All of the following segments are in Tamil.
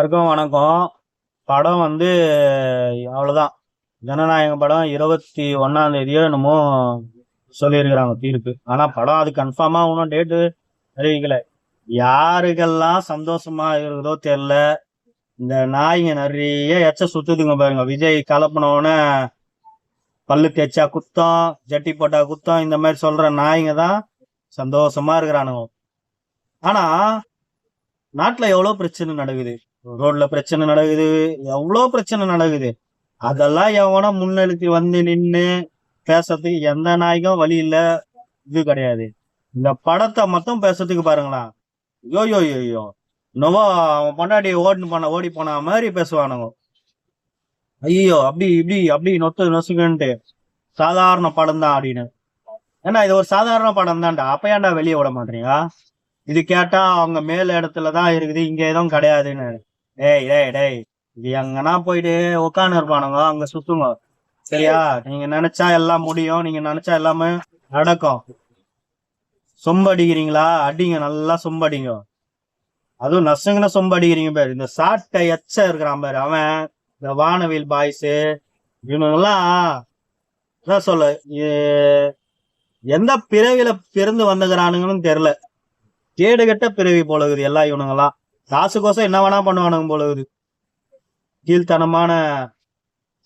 எல்லாருக்கும் வணக்கம். படம் வந்து அவ்வளோதான் ஜனநாயக படம் இருபத்தி ஒன்னாம் தேதியோ என்னமோ சொல்லியிருக்கிறாங்க தீர்ப்பு. ஆனால் படம் அது கன்ஃபார்மாக ஒன்றும் டேட்டு அறிவிக்கல. யாருக்கெல்லாம் சந்தோஷமா இருக்குதோ தெரில இந்த நாய்ங்க நிறைய எச்ச சுத்துதுங்க பாருங்க. விஜய் கலப்பினவுடனே பல்லு தேய்ச்சா குத்தம் ஜட்டி போட்டா குத்தம் இந்த மாதிரி சொல்ற நாய்ங்க தான் சந்தோஷமா இருக்கிறானுங்க. ஆனா நாட்டுல எவ்வளவு பிரச்சனை நடக்குது? ரோட்ல பிரச்சனை நடக்குது. எவ்வளோ பிரச்சனை நடக்குது? அதெல்லாம் எவனா முன்னெடுத்து வந்து நின்று பேசுறதுக்கு எந்த நாய்க்கும் வழி இல்ல. இது கிடையாது. இந்த படத்தை மட்டும் பேசுறதுக்கு பாருங்களேன் யோ யோ யோ யோ நோவா அவன் பொண்டாடி ஓடி போன ஓடி போன மாதிரி பேசுவானுங்க. ஐயோ அப்படி இப்படி அப்படி நொத்து நொசுக்குன்ட்டு. சாதாரண படம் தான் அப்படின்னு. ஏன்னா இது ஒரு சாதாரண படம் தான்டா. அப்ப ஏன்டா வெளியே விட மாட்டீங்க? இது கேட்டா அவங்க மேல் இடத்துல தான் இருக்குது. இங்க எதுவும் கிடையாதுன்னு. டேய் டேய் டேய். இது எங்கன்னா போயிட்டு உட்காந்து இருப்பானுங்க. அங்க சுத்துங்க. சரியா? நீங்க நினைச்சா எல்லாம் முடியும். நீங்க நினைச்சா எல்லாமே நடக்கும். சொம்பு அடிக்கிறீங்களா அடிங்க. நல்லா சொம்பு அடிங்க அதுவும் நசுங்கன சொம்பு அடிக்கிறீங்க பேர். இந்த சாட்டை எச்ச இருக்கிறான் பேர் அவன். இந்த வானவில் பாய்ஸ். இவனுங்கெல்லாம் என்ன சொல்ல? எந்த பிறவில பிறந்து வந்துக்கிறானுங்கன்னு தெரியல. கேடு கெட்ட பிறவி போல இருக்குது எல்லா இவனுங்கெல்லாம். காசுக்கோசம் என்ன வேணா பண்ணுவானுங்க போல இது கீழ்த்தனமான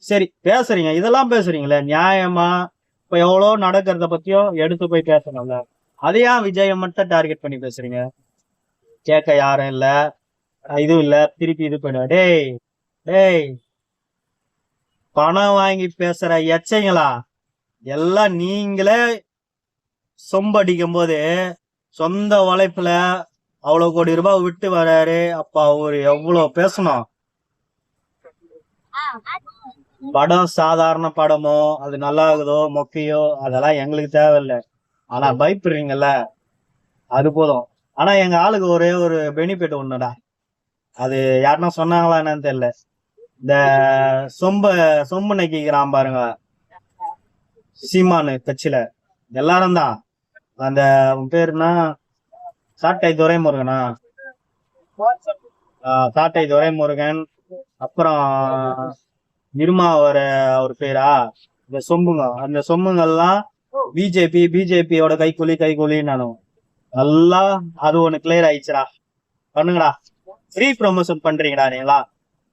சரி பேசுறீங்க. இதெல்லாம் பேசுறீங்களே நியாயமா? இப்ப எவ்வளோ நடக்கிறத பத்தியும் எடுத்து போய் பேசணும்ல. அதையா விஜயை மட்டும் டார்கெட் பண்ணி பேசுறீங்க? கேட்க யாரும் இல்ல. இதுவும் இல்ல. திருப்பி இது பண்ணுவா டேய் டேய். பணம் வாங்கி பேசுற எச்சைங்களா? எல்லாம் நீங்களே சொம்படிக்கும் போது சொந்த உழைப்புல அவ்வளவு கோடி ரூபாய் விட்டு வராரு. அப்ப அவரு எவ்வளவு பேசணும்? படம் சாதாரண படமோ அது நல்லா இருக்குதோ மொக்கையோ அதெல்லாம் எங்களுக்கு தேவையில்லை. ஆனா பயப்படுறீங்கல்ல? அது போதும். ஆனா எங்க ஆளுக்கு ஒரே ஒரு பெனிஃபிட் ஒண்ணுடா. அது யாருன்னா சொன்னாங்களா என்னன்னு தெரியல. இந்த சொம்ப சொம்பு நக்கிக்கிறான் பாருங்க. சீமானு கட்சியில. எல்லாரும் தான். அந்த பேருனா சாட்டை துரைமுருகனா? ஆஹ் சாட்டை துரைமுருகன். அப்புறம் இருமா ஒரு அவர் பேரா? இந்த சொம்புங்க. அந்த சொம்புங்கெல்லாம் பிஜேபி பிஜேபியோட கைக்கூலி கைக்கூலின்னு நல்லா அது ஒண்ணு கிளியர் ஆயிடுச்சுடா. பண்ணுங்கடா. ஃப்ரீ ப்ரொமோஷன் பண்றீங்கடா நீங்களா?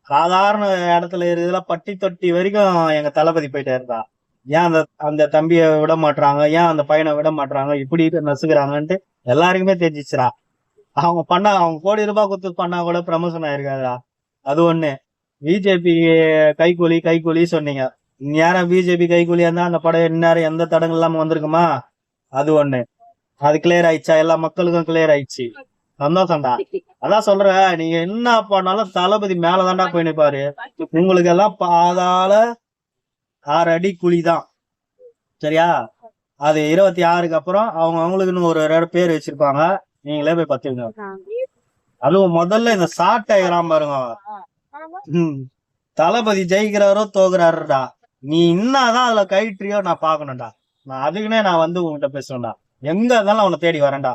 சாதாரண இடத்துல இருக்கிறதுல பட்டி தொட்டி வரைக்கும் எங்க தளபதி போயிட்டே இருந்தா. ஏன் அந்த அந்த தம்பியை விட மாட்றாங்க? ஏன் அந்த பையனை விட மாட்றாங்க? இப்படி நசுக்கிறாங்கன்ட்டு எல்லாருக்குமே தெரிஞ்சிச்சுடா. அவங்க பண்ணா அவங்க கோடி ரூபாய் கொடுத்து பண்ணா கூட ப்ரமோஷன் ஆயிருக்காதுடா. அது ஒண்ணு. பிஜேபி கைக்கூலி கைகூலி சொன்னீங்க. நேரம் பிஜேபி கைக்கூலியா இருந்தா அந்த படம் இந்நேரம் எந்த தடங்கள் இல்லாம வந்திருக்குமா? அது ஒண்ணு. அது கிளியர் ஆயிடுச்சா? எல்லா மக்களுக்கும் கிளியர் ஆயிடுச்சு. சந்தோஷம்டா. அதான் சொல்றேன். நீங்க என்ன பண்ணாலும் தளபதி மேலதான்டா போய் நிப்பாரு. உங்களுக்கு எல்லாம் பாதாள ஆறு அடி குழிதான். சரியா? அது இருபத்தி ஆறுக்கு அப்புறம் அவங்க அவங்களுக்குன்னு ஒரு ரெண்டு பேர் வச்சிருப்பாங்க. நீங்களே போய் பத்துங்க அதுவும் முதல்ல இந்த சாட்டைகிறான் பாருங்க. ம். தளபதி ஜெயிக்கிறாரோ தோக்குறாருடா. நீ என்னதான் அதுல கயிற்றியோ நான் பாக்கணும்டா நான் அதுக்குன்னே நான் வந்து உன்கிட்ட பேசுவேன்டா எங்க இருந்தாலும் அவனை தேடி வரேன்டா.